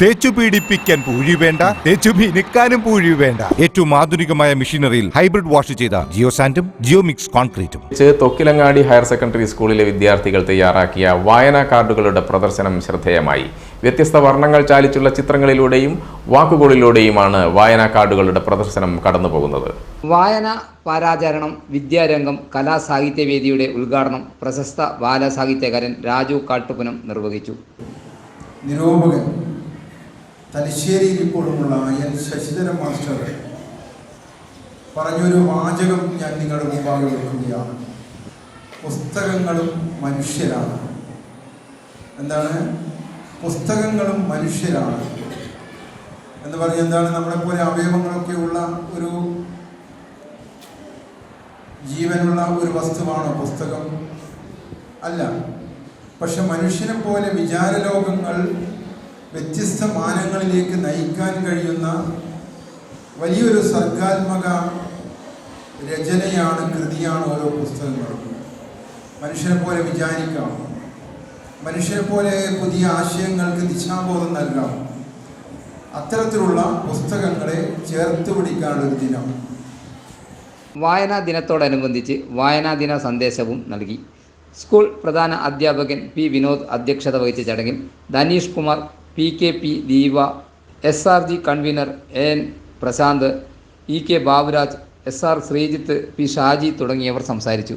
തേച്ചു പീഡിപ്പിക്കാൻ പൂഴി വേണ്ട തേച്ചു മിനുക്കാനും പൂഴി വേണ്ട. ഏറ്റവും ആധുനികമായ മെഷീനറിയിൽ ഹൈബ്രിഡ് വാഷ് ചെയ്ത ജിയോ സാൻഡും ജിയോ മിക്സ് കോൺക്രീറ്റും തൊക്കിലങ്ങാടി ഹയർ സെക്കൻഡറി സ്കൂളിലെ വിദ്യാർത്ഥികൾ തയ്യാറാക്കിയ വായനാ കാർഡുകളുടെ പ്രദർശനം ശ്രദ്ധേയമായി. വ്യത്യസ്ത വർണങ്ങൾ ചാലിച്ചുള്ള ചിത്രങ്ങളിലൂടെയും വാക്കുകളിലൂടെയുമാണ് വായനാ കാർഡുകളുടെ പ്രദർശനം കടന്നുപോകുന്നത്. വായന പാരാചരണം വിദ്യാരംഗം കലാസാഹിത്യവേദിയുടെ ഉദ്ഘാടനം പ്രശസ്ത ബാലസാഹിത്യകാരൻ രാജു കാട്ടുപുനം നിർവഹിച്ചു. നിരൂപകൻ തലശ്ശേരിയിൽ ഇപ്പോഴുമുള്ള എൻ ശശിധരൻ മാസ്റ്റർ പറഞ്ഞൊരു വാചകം ഞാൻ നിങ്ങളുടെ മുമ്പാകെ വെക്കുകയാണ്. പുസ്തകങ്ങളും മനുഷ്യരാണ്. എന്താണ്? പുസ്തകങ്ങളും മനുഷ്യരാണ്. എന്ന് പറഞ്ഞ എന്താണ്? നമ്മളെപ്പോലെ അവയവങ്ങളൊക്കെ ഉള്ള ഒരു ജീവനുള്ള ഒരു വസ്തുവാണോ പുസ്തകം? അല്ല. പക്ഷെ മനുഷ്യനെ പോലെ വിചാരലോകങ്ങൾ വ്യത്യസ്ത മാനങ്ങളിലേക്ക് നയിക്കാൻ കഴിയുന്ന വലിയൊരു സർഗാത്മക രചനയാണ് കൃതിയാണ് ഓരോ പുസ്തകങ്ങളും. മനുഷ്യനെ പോലെ വിചാരിക്കാം. മനുഷ്യനെ പോലെ പുതിയ ആശയങ്ങൾക്ക് ദിശാബോധം നൽകാം. അത്തരത്തിലുള്ള പുസ്തകങ്ങളെ ചേർത്ത് പിടിക്കാനുള്ള ഒരു ദിനം. വായനാ ദിനത്തോടനുബന്ധിച്ച് വായനാ ദിന സന്ദേശവും നൽകി. സ്കൂൾ പ്രധാന അധ്യാപകൻ പി വിനോദ് അധ്യക്ഷത വഹിച്ച ചടങ്ങിൽ Dhaneesh Kumar P K P Deepa S R G convener N Prasanth E K Baburaj S R Sreejith P Shaji തുടങ്ങിയവർ സംസാരിച്ചു.